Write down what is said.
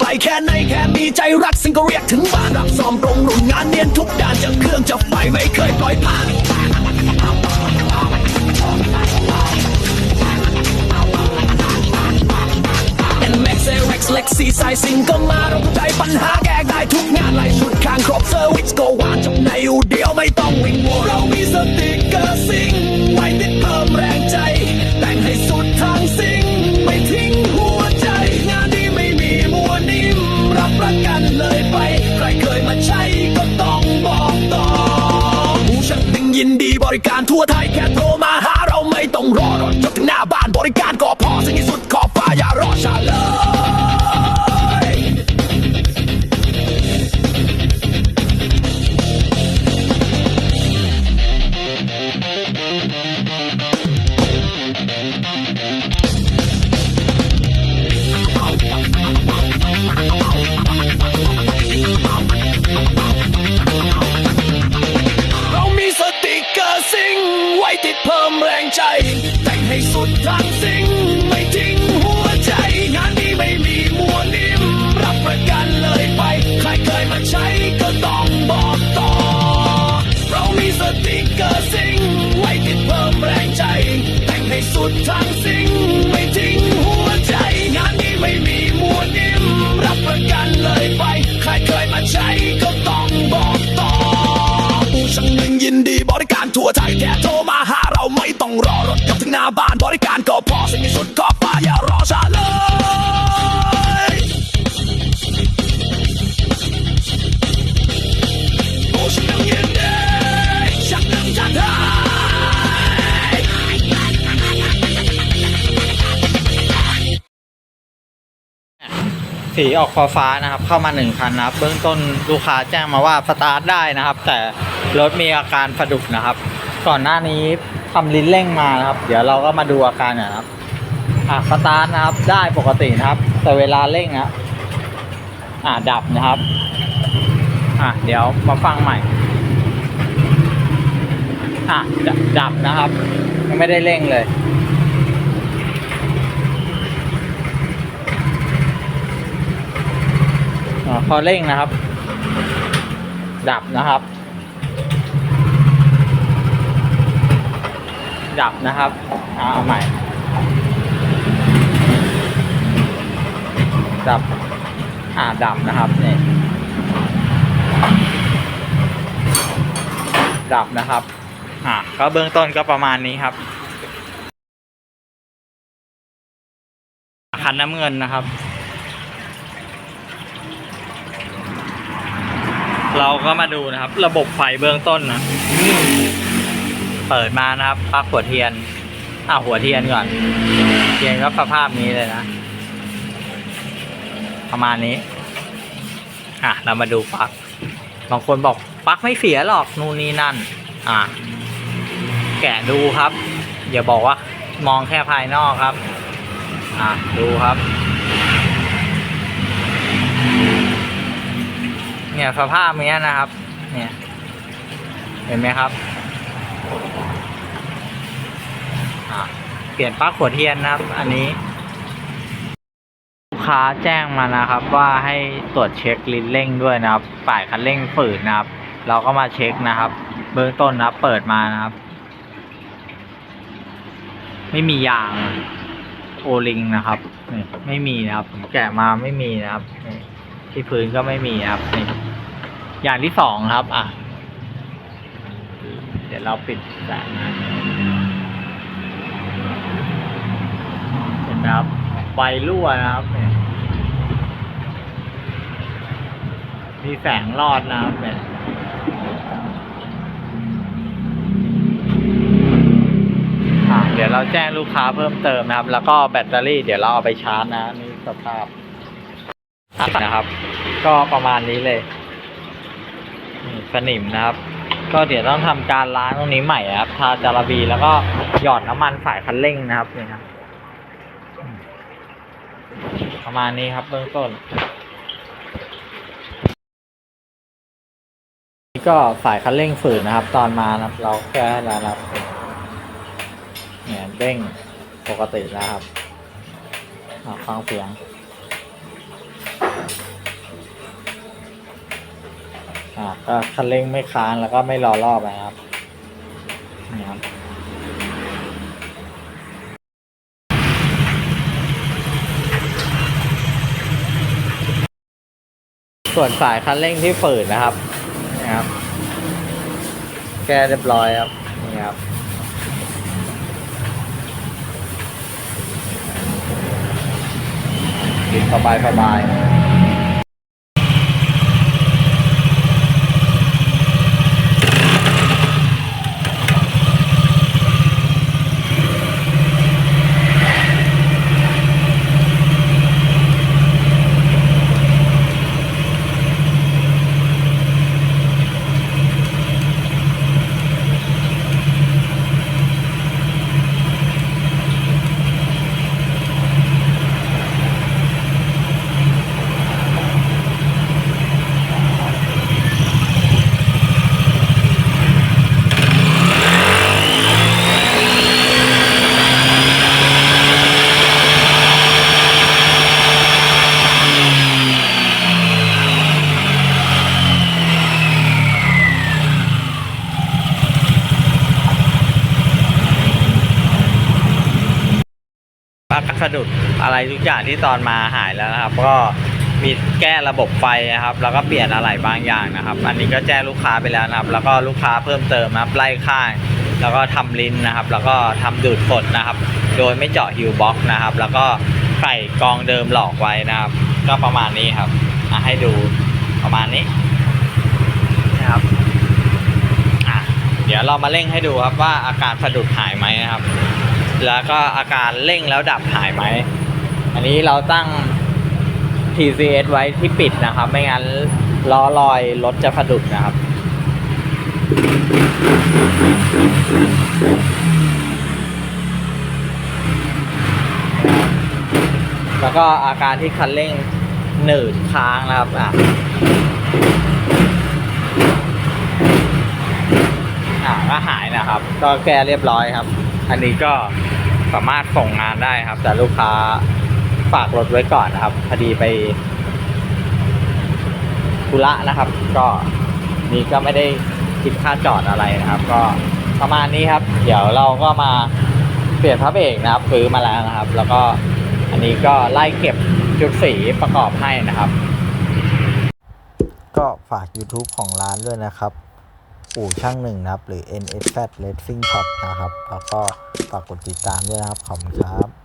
ไกลแค่ไหนแค่มีใจรักสิ่งก็เรียกถึงบ้านรับซ้อมตรงรุ่นงานเนียนทุกด้านจะเครื่องจะไฟไม่เคยปล่อยผ่านเป็นแม็กซ์เร็กซ์เล็กซีไซซิงก็มาเราใจปัญหาแก้ได้ทุกงานไล่ชุดข้างครบเซอร์วิสก็วางจบในอูเดียวไม่ต้องวิ่งวัว ยินดีบริการทั่วไทยแค่โทรมาหาเราไม่ต้องรอรถจดถึงหน้าบ้านบริการ ติดเพิ่มแรงใจ แต่งให้สุดทางซิงไม่ทิ้งหัวใจ งานนี้ไม่มีมัวนิ่ม รับประกันเลยไป ใครเคยมาใช้ก็ต้องบอกต่อ เรามีสติกเกอร์ซิงไว้ติดเพิ่มแรงใจ แต่งให้สุดทางซิงไม่ทิ้งหัวใจ งานนี้ไม่มีมัวนิ่ม รับประกันเลยไป ใครเคยมาใช้ก็ต้องบอกต่อผู้ช่างหนึ่งยินดีบริการทั่วไทยแค่โทรมา น้าบ้านบริการก็พอสิ่งที่สุดขอฟ้าอย่ารอช้าเลยผู้ช่างหนึ่งยินดีช่างหนึ่งจัดให้สีออกฟ้าฟ้านะครับ เข้ามาหนึ่งคันนะครับ เบื้องต้นลูกค้าแจ้งมาว่าสตาร์ทได้นะครับ แต่รถมีอาการสะดุดนะครับ ก่อนหน้านี้ ทำลิ้นเร่งมานะครับ เดี๋ยวเราก็มาดูอาการนะครับอะสตาร์ทนะครับ ได้ปกตินะครับ แต่เวลาเร่งนะอะดับนะครับ อะเดี๋ยวมาฟังใหม่ อะดดับนะครับยังไม่ได้เร่งเลยพอเร่งนะครับ ดับนะครับ ดับนะครับอ่าเอาใหม่ดับอ่าดับนะครับนี่ดับนะครับอ่าก็เบื้องต้นก็ประมาณนี้ครับคันน้ำเงินนะครับ เราก็มาดูนะครับ ระบบไฟเบื้องต้นนะ เปิดมานะครับปลั๊กหัวเทียนอ่าหัวเทียนก่อน เทียนก็สภาพนี้เลยนะ ประมาณนี้ อะเรามาดูปลั๊กบางคนบอกปลั๊กไม่เสียหรอกนู่นนี่นั่น อะแกะดูครับ อย่าบอกว่ามองแค่ภายนอกครับ อะดูครับ เนี่ยสภาพเนี้ยนะครับ เนี่ย เห็นไหมครับ เปลี่ยนปลั๊กหัวเทียนนะครับ อันนี้ ลูกค้าแจ้งมานะครับ ว่าให้ตรวจเช็คลิ้นเร่งด้วยนะครับฝ่ายคันเร่งฝืดนะครับ เราก็มาเช็คนะครับ เบื้องต้นนะเปิดมานะครับ ไม่มียางโอลิงนะครับไม่มีนะครับผมแกะมาไม่มีนะครับ ที่พื้นก็ไม่มีนะครับนี่อย่างที่สองครับ อะ ดี๋ยวเราปิดแสงนะเห็นไหมครับไฟรั่วนะครับเนี่ยมีแสงรอดนะครับเนี่ยอะเดี๋ยวเราแจ้งลูกค้าเพิ่มเติมนะครับ แล้วก็แบตเตอรี่เดี๋ยวเราเอาไปชาร์จนะนี่สภาพอะนะครับ ก็ประมาณนี้เลยสนิมนะครับ ก็เดี๋ยวต้องทำการล้างตรงนี้ใหม่ครับทาจาระบีแล้วก็หยอดน้ำมันสายคันเร่งนะครับนี่ครับประมาณนี้ครับเบื้องต้นนี่ก็สายคันเร่งฝืนนะครับ ตอนมานะครับ เราแก้ให้แล้วนะครับเนี่ยเร่งปกติแล้วครับอะฟังเสียง อ่าก็คันเร่งไม่ค้างแล้วก็ไม่รอรอบนะครับนี่ครับส่วนสายคันเร่งที่ฝืดนะครับนะครับ แก้เรียบร้อยครับนี่ครับกินสบายสบาย กสะดุดอะไรทุกอย่างที่ตอนมาหายแล้วนะครับ ก็มีแก้ระบบไฟนะครับ แล้วก็เปลี่ยนอะไรบางอย่างนะครับ อันนี้ก็แจ้งลูกค้าไปแล้วนะครับ แล้วก็ลูกค้าเพิ่มเติมนะครับไล่ข้าง แล้วก็ทำลิ้นนะครับ แล้วก็ทำดูดฝนนะครับ โดยไม่เจาะฮิวบ็อกนะครับ แล้วก็ใส่กองเดิมหลอกไว้นะครับ ก็ประมาณนี้ครับอให้ดูประมาณนี้นะครับเดี๋ยวเรามาเร่งให้ดูครับว่าอาการสะดุดหายไหมนะครับ แล้วก็อาการเร่งแล้วดับหายไหม อันนี้เราตั้ง TCS ไว้ที่ปิดนะครับ ไม่งั้นล้อลอยรถจะสะดุดนะครับ แล้วก็อาการที่คันเร่งหนืดค้างนะครับอะอ่าก็หายนะครับ ก็แก้เรียบร้อยครับ อันนี้ก็ สามารถส่งงานได้ครับ แต่ลูกค้าฝากรถไว้ก่อนนะครับพอดีไปธุระนะครับ ก็นี่ก็ไม่ได้คิดค่าจอดอะไรนะครับ ก็ประมาณนี้ครับ เดี๋ยวเราก็มาเปลี่ยนพระเบรกนะครับซื้อมาแล้วนะครับ แล้วก็อันนี้ก็ไล่เก็บจุดสีประกอบให้นะครับ ก็ฝาก YouTube ของร้านด้วยนะครับ อู่ช่างหนึ่งนะครับ หรือ NSZ Racing Shop นะครับ แล้วก็ฝากกดติดตามด้วยนะครับ ขอบคุณครับ